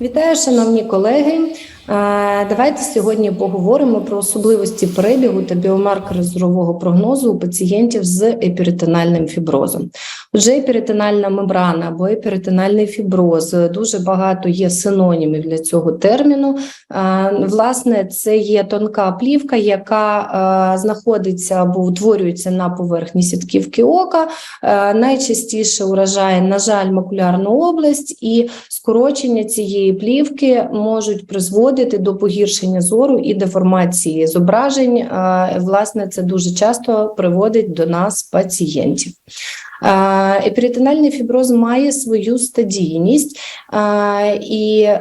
Вітаю, шановні колеги. Е, Давайте сьогодні поговоримо про особливості перебігу та біомаркери зорового прогнозу у пацієнтів з еперитональним фіброзом. Отже, еперитональна мембрана або еперитональний фіброз дуже багато є синонімів для цього терміну. Е, Власне, це є тонка плівка, яка е, знаходиться або утворюється на поверхні сітківки ока. Е, Найчастіше уражає, на жаль, макулярну область і скорочення цієї плівки можуть призводити до погіршення зору і деформації зображень. Власне, це дуже часто приводить до нас пацієнтів. Еперитональний фіброз має свою стадійність, і е,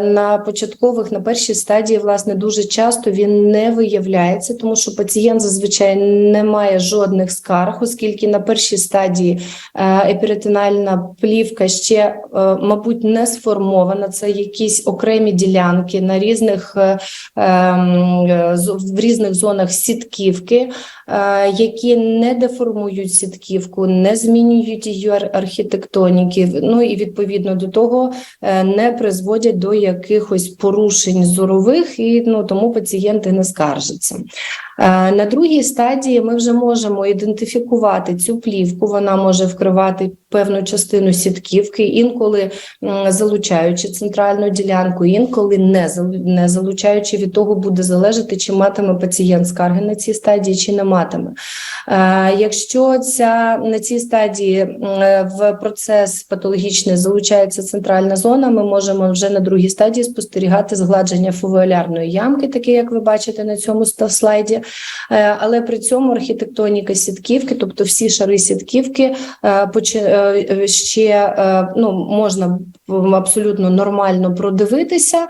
на початкових, на першій стадії, власне, дуже часто він не виявляється, тому що пацієнт зазвичай не має жодних скарг, оскільки на першій стадії е, еперитональна плівка ще, е, мабуть, не сформована. Це якісь окремі ділянки на різних ем, в різних зонах сітківки, які не деформують сітківку, не змінюють її ар- архітектоніки. Ну і відповідно до того е, не призводять до якихось порушень зорових, і ну тому пацієнти не скаржаться. Е, На другій стадії ми вже можемо ідентифікувати цю плівку. Вона може вкривати певну частину сітківки, інколи залучаючи центральну ділянку, інколи не залу- не залучаючи. Від того буде залежати, чи матиме пацієнт скарги на цій стадії, чи не матиме. Е, Якщо ця на цій стадії в процес патологічний залучається центральна зона, ми можемо вже на другій стадії спостерігати згладження фовеолярної ямки, таке як ви бачите на цьому слайді. Е, Але при цьому архітектоніка сітківки, тобто всі шари сітківки, е, е, ще ну, можна абсолютно нормально продивитися,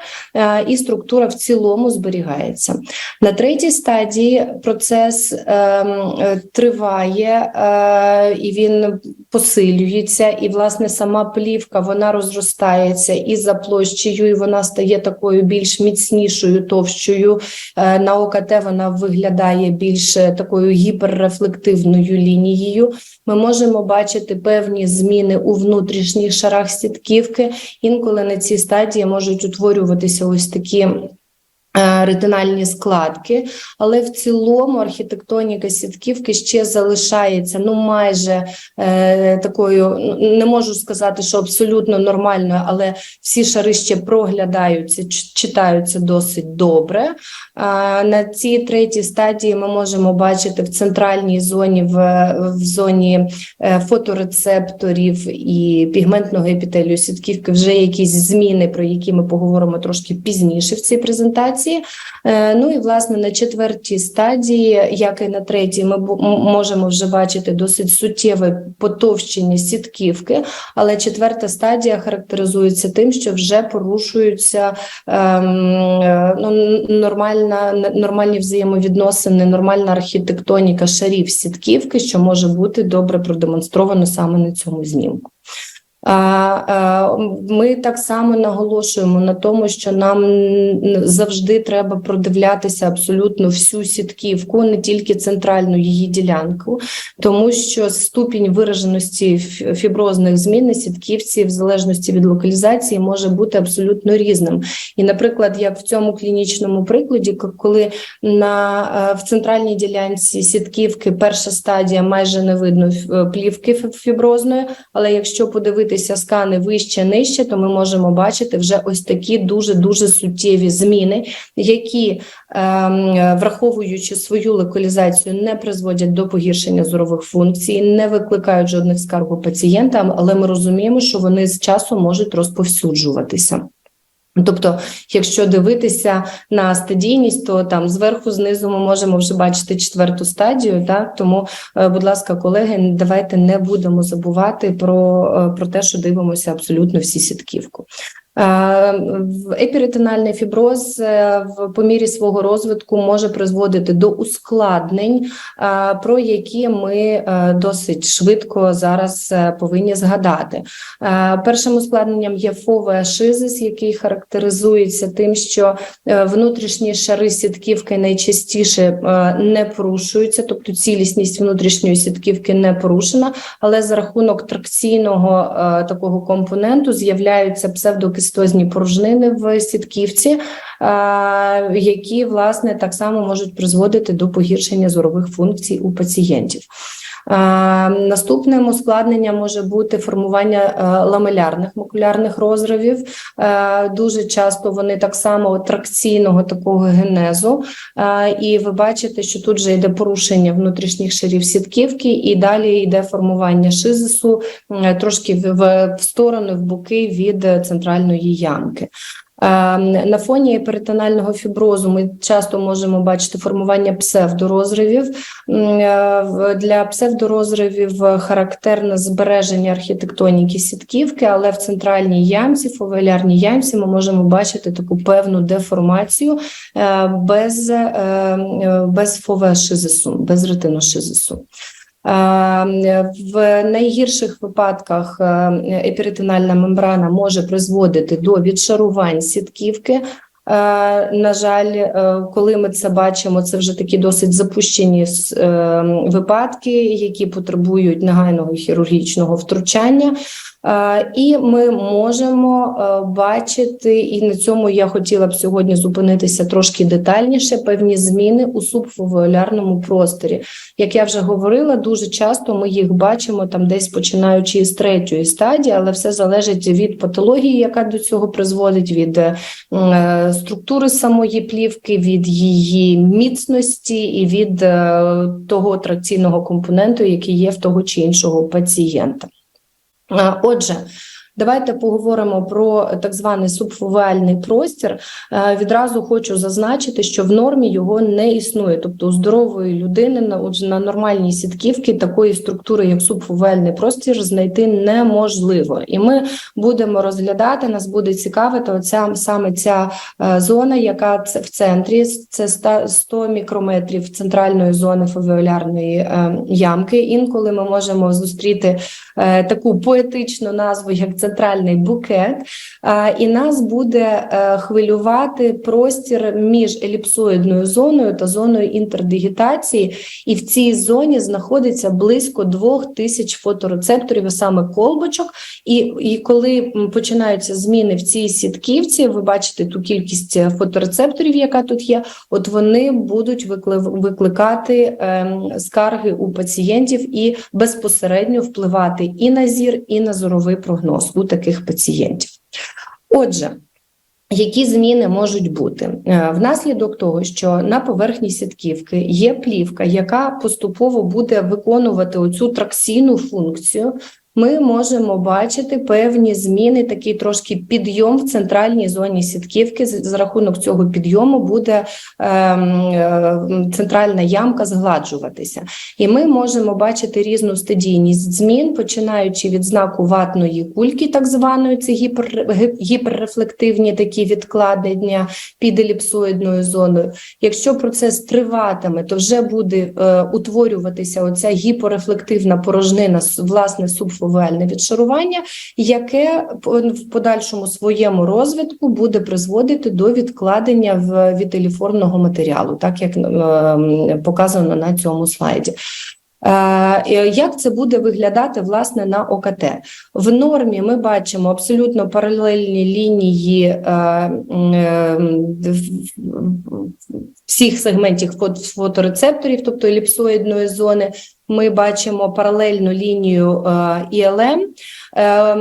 і структура в цілому зберігається. На третій стадії процес е, м, е, триває і він посилюється, і власне сама плівка вона розростається і за площею, і вона стає такою більш міцнішою, товщою. Е, На ОКТ вона виглядає більш е, такою гіперрефлективною лінією. Ми можемо бачити певні зміни у внутрішніх шарах сітківки. Інколи на цій стадії можуть утворюватися ось такі. Е, Ретинальні складки, але в цілому архітектоніка сітківки ще залишається ну майже е, такою, не можу сказати, що абсолютно нормальною, але всі шари ще проглядаються, читаються досить добре. А, на цій третій стадії ми можемо бачити в центральній зоні, в, в зоні е, фоторецепторів і пігментного епітелію сітківки вже якісь зміни, про які ми поговоримо трошки пізніше в цій презентації. Е, Ну і власне на четвертій стадії, як і на третій, ми можемо вже бачити досить суттєве потовщення сітківки, але четверта стадія характеризується тим, що вже порушуються ем, ну, нормальна, нормальні взаємовідносини, нормальна архітектоніка шарів сітківки, що може бути добре продемонстровано саме на цьому знімку. А, Ми так само наголошуємо на тому, що нам завжди треба продивлятися абсолютно всю сітківку, не тільки центральну її ділянку, тому що ступінь вираженості фіброзних змін на сітківці, в залежності від локалізації, може бути абсолютно різним. І, наприклад, як в цьому клінічному прикладі, коли на е, в центральній ділянці сітківки перша стадія майже не видно е, плівки фіброзної, але якщо подивитися скани вище нижче, то ми можемо бачити вже ось такі дуже дуже суттєві зміни, які, ем, враховуючи свою локалізацію, не призводять до погіршення зорових функцій, не викликають жодних скарг у пацієнта, але ми розуміємо, що вони з часом можуть розповсюджуватися. Тобто, якщо дивитися на стадійність, то там зверху, знизу ми можемо вже бачити четверту стадію. Так? Тому, е, будь ласка, колеги, давайте не будемо забувати про, е, про те, що дивимося абсолютно всі сітківку. Е, Еперитональний фіброз е, в по мірі свого розвитку може призводити до ускладнень, е, про які ми досить швидко зараз повинні згадати. Першим ускладненням є фовеашизис, який характеризується тим, що внутрішні шари сітківки найчастіше не порушуються, тобто цілісність внутрішньої сітківки не порушена, але за рахунок тракційного такого компоненту з'являються псевдокислоти інтерститозні порожнини в сітківці, які власне так само можуть призводити до погіршення зорових функцій у пацієнтів. Наступним ускладненням може бути формування е, ламелярних макулярних розривів. Е, дуже часто вони так само тракційного такого генезу, е, і ви бачите, що тут вже йде порушення внутрішніх шарів сітківки, і далі йде формування шизису трошки в сторону в боки від центральної ямки. Ем, на фоні перитонального фіброзу ми часто можемо бачити формування псевдорозривів. Е, для псевдорозривів характерне збереження архітектоніки сітківки, але в центральній ямці, фовелярній ямці, ми можемо бачити таку певну деформацію е, без е, без фовешизису, без ретиношизису. В найгірших випадках епіретинальна епіритинальна мембрана може призводити до відшарувань сітківки. Е, на жаль, е, коли ми це бачимо, це вже такі досить запущені випадки, які потребують негайного хірургічного втручання. І ми можемо е, бачити, і на цьому я хотіла б сьогодні зупинитися трошки детальніше. Певні зміни у субфовуолярному просторі. Як я вже говорила, дуже часто ми їх бачимо там, десь починаючи з третьої стадії, але все залежить від патології, яка до цього призводить, від е, структури самої плівки, від її міцності і від е, того тракційного компоненту, який є в того чи іншого пацієнта. Отже, Давайте поговоримо про так званий субфовеальний простір. Е, відразу хочу зазначити, що в нормі його не існує. Тобто у здорової людини на нормальній сітківці такої структури, як субфовеальний простір, знайти неможливо. І ми будемо розглядати, нас буде цікавити оця саме ця е, зона, яка в центрі це 100 мікрометрів центральної зони фовеолярної е, ямки. Інколи ми можемо зустріти таку поетичну назву, як центральний букет, і нас буде е, хвилювати простір між еліпсоїдною зоною та зоною інтердигітації, і в цій зоні знаходиться близько двох тисяч фоторецепторів, саме колбочок. І і коли починаються зміни в цій сітківці, ви бачите ту кількість фоторецепторів, яка тут є, от вони будуть викликати ем, скарги у пацієнтів і безпосередньо впливати і на зір, і на зоровий прогноз у таких пацієнтів. Отже, які зміни можуть бути е, внаслідок того, що на поверхні сітківки є плівка, яка поступово буде виконувати оцю траксійну функцію, ми можемо бачити певні зміни, такий трошки підйом в центральній зоні сітківки. За рахунок цього підйому буде ем, е, центральна ямка згладжуватися, і ми можемо бачити різну стадійність змін, починаючи від знаку ватної кульки, так званої це гіпер, гіперрефлективні такі відкладення під еліпсоїдною зоною. Якщо процес триватиме, то вже буде е, утворюватися оця гіпорефлективна порожнина власне суб фовеальне відшарування, яке в подальшому своєму розвитку буде призводити до відкладення в вітеліформного матеріалу, так як е, показано на цьому слайді. Е, як це буде виглядати власне на ОКТ? В нормі ми бачимо абсолютно паралельні лінії е, всіх сегментів фоторецепторів, тобто еліпсоїдної зони, ми бачимо паралельну лінію е, ІЛМ. Е,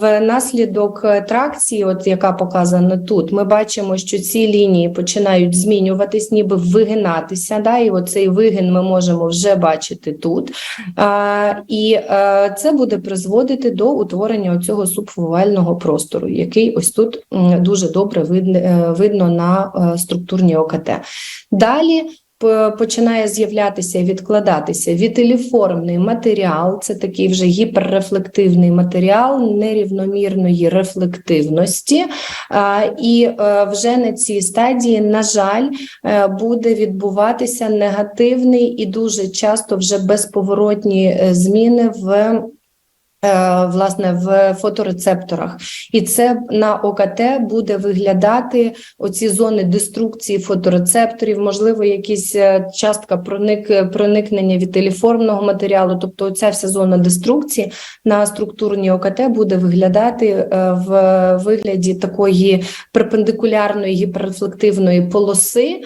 внаслідок тракції, от яка показана тут, ми бачимо, що ці лінії починають змінюватись, ніби вигинатися. Да, І оцей вигин ми можемо вже бачити тут. І е, це буде призводити до утворення цього субфувального простору, який ось тут дуже добре видно на структурній ОКТ. Далі починає з'являтися і відкладатися. Вітеліформний матеріал, це такий вже гіперрефлективний матеріал нерівномірної рефлективності, і е, вже на цій стадії, на жаль, е, буде відбуватися негативний і дуже часто вже безповоротні е, зміни в Е, власне в фоторецепторах, і це на ОКТ буде виглядати оці зони деструкції фоторецепторів, можливо, якісь е, частка проник проникнення вітеліформного матеріалу. Тобто, ця вся зона деструкції на структурній ОКТ буде виглядати е, в вигляді такої перпендикулярної гіперрефлективної полоси,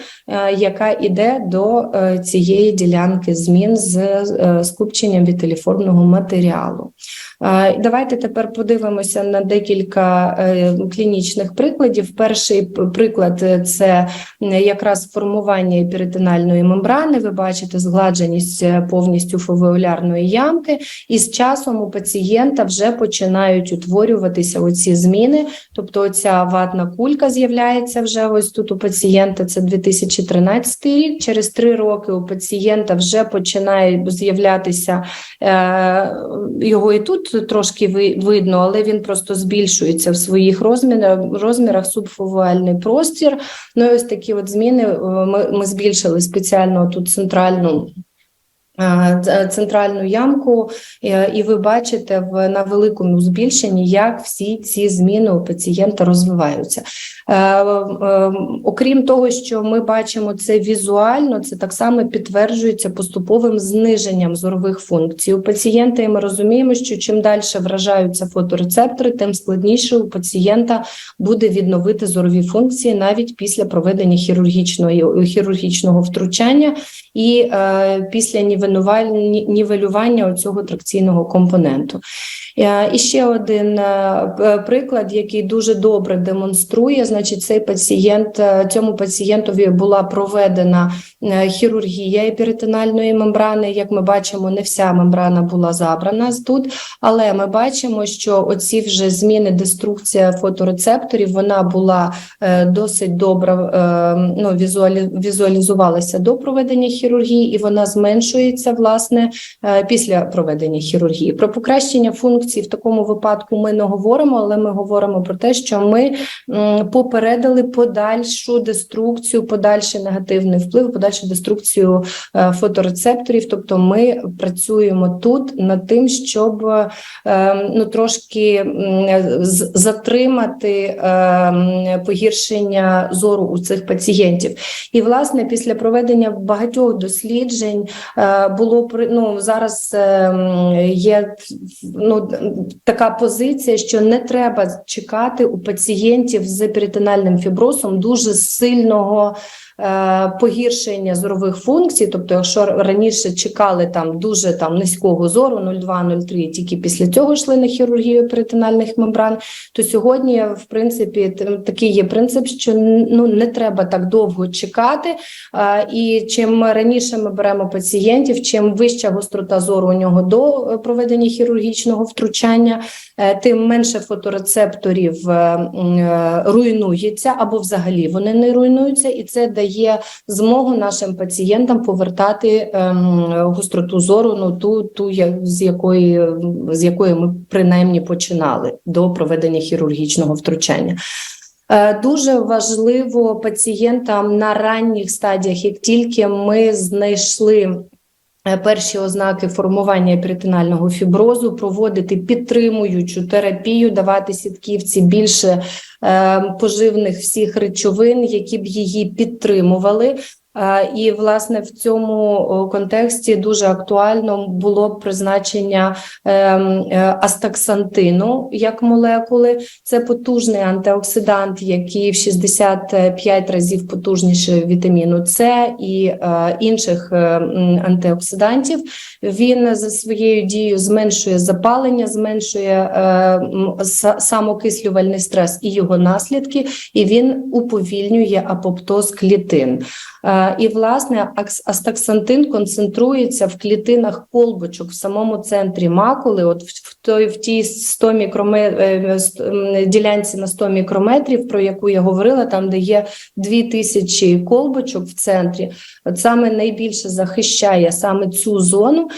яка йде до цієї ділянки змін з скупченням вітеліформного матеріалу. Давайте тепер подивимося на декілька е, клінічних прикладів. Перший приклад це якраз формування перитональної мембрани. Ви бачите згладженість е, повністю фовеолярної ямки, і з часом у пацієнта вже починають утворюватися оці зміни. Тобто, оця ватна кулька з'являється вже ось тут у пацієнта. Це 2013 рік. Через три роки у пацієнта вже починає з'являтися е, його і тут трошки видно, але він просто збільшується в своїх розмірах, розмірах простір. Ну і ось такі от зміни е, ми, ми збільшили спеціально тут центральну. Е, центральну ямку, е, і ви бачите в на великому збільшенні, як всі ці зміни у пацієнта розвиваються. Е, окрім того, що ми бачимо це візуально, це так само підтверджується поступовим зниженням зорових функцій у пацієнта. І ми розуміємо, що чим далі вражаються фоторецептори, тим складніше у пацієнта буде відновити зорові функції навіть після проведення хірургічного хірургічного втручання і після нівелювання нівелювання цього тракційного компоненту. Е, і ще один е, приклад, який дуже добре демонструє, значить, цей пацієнт е, цьому пацієнтові була проведена хірургія епіритинальної мембрани. Як ми бачимо, не вся мембрана була забрана тут, але ми бачимо, що оці вже зміни деструкція фоторецепторів вона була досить добре ну, візуалізувалася до проведення хірургії, і вона зменшується власне після проведення хірургії. Про покращення функцій в такому випадку ми не говоримо, але ми говоримо про те, що ми попередили подальшу деструкцію, подальший негативний вплив, подальшу деструкцію е, фоторецепторів. Тобто, ми працюємо тут над тим, щоб е, ну трошки затримати е, погіршення зору у цих пацієнтів. І власне після проведення багатьох досліджень було ну, зараз є ну така позиція, що не треба чекати у пацієнтів з перитональним фіброзом дуже сильного погіршення зорових функцій, тобто, якщо раніше чекали там дуже там низького зору, 0,2-0,3, тільки після цього йшли на хірургію перитональних мембран, то сьогодні, в принципі, такий є принцип, що ну не треба так довго чекати. І чим раніше ми беремо пацієнтів, чим вища гострота зору у нього до е, проведення хірургічного втручання, е, тим менше фоторецепторів руйнується або взагалі вони не руйнуються, і це дає змогу нашим пацієнтам повертати гостроту зору, ну ту, ту з якої з якої ми принаймні починали до проведення хірургічного втручання. Е, дуже важливо пацієнтам на ранніх стадіях, як тільки ми знайшли е, перші ознаки формування перитонального фіброзу, проводити підтримуючу терапію, давати сітківці більше Е, поживних всіх речовин, які б її підтримували. І власне в цьому контексті дуже актуально було б призначення ем, е, астаксантину як молекули. Це потужний антиоксидант, який в 65 разів потужніше вітаміну С і е, інших е, антиоксидантів. Він за своєю дією зменшує запалення, зменшує самокислювальний стрес і його наслідки, і він уповільнює апоптоз клітин. І, власне, астаксантин концентрується в клітинах колбочок в самому центрі макули, от в той в тій 100 мікрометр, ділянці на 100 мікрометрів, про яку я говорила, там де є 2000 колбочок в центрі, от саме найбільше захищає саме цю зону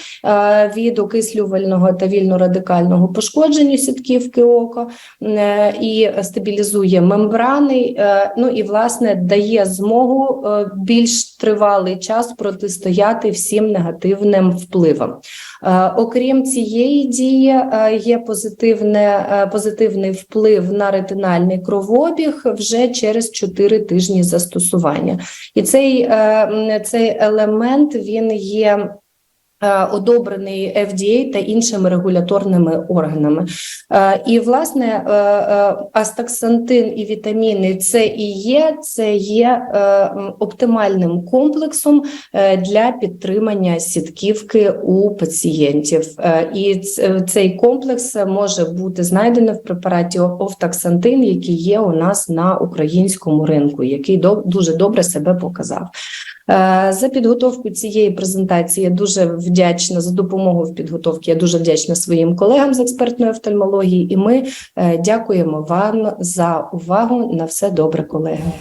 від окислювального та вільно-радикального пошкодження сітківки ока е, і стабілізує мембрани, е, ну і власне дає змогу е, більш тривалий час протистояти всім негативним впливам. Е, Окрім цієї дії, е, є позитивне, е, позитивний вплив на ретинальний кровообіг вже через 4 тижні застосування. І цей, цей елемент він є. Е, Одобрений FDA та іншими регуляторними органами, Е, і власне е, астаксантин і вітаміни С і Є це є оптимальним комплексом для підтримання сітківки у пацієнтів. І цей комплекс може бути знайдено в препараті офтаксантин, який є у нас на українському ринку, який дуже добре себе показав. Е, За підготовку цієї презентації я дуже вдячна за допомогу в підготовці. Я дуже вдячна своїм колегам з експертної офтальмології, і ми е, дякуємо вам за увагу. На все добре, колеги.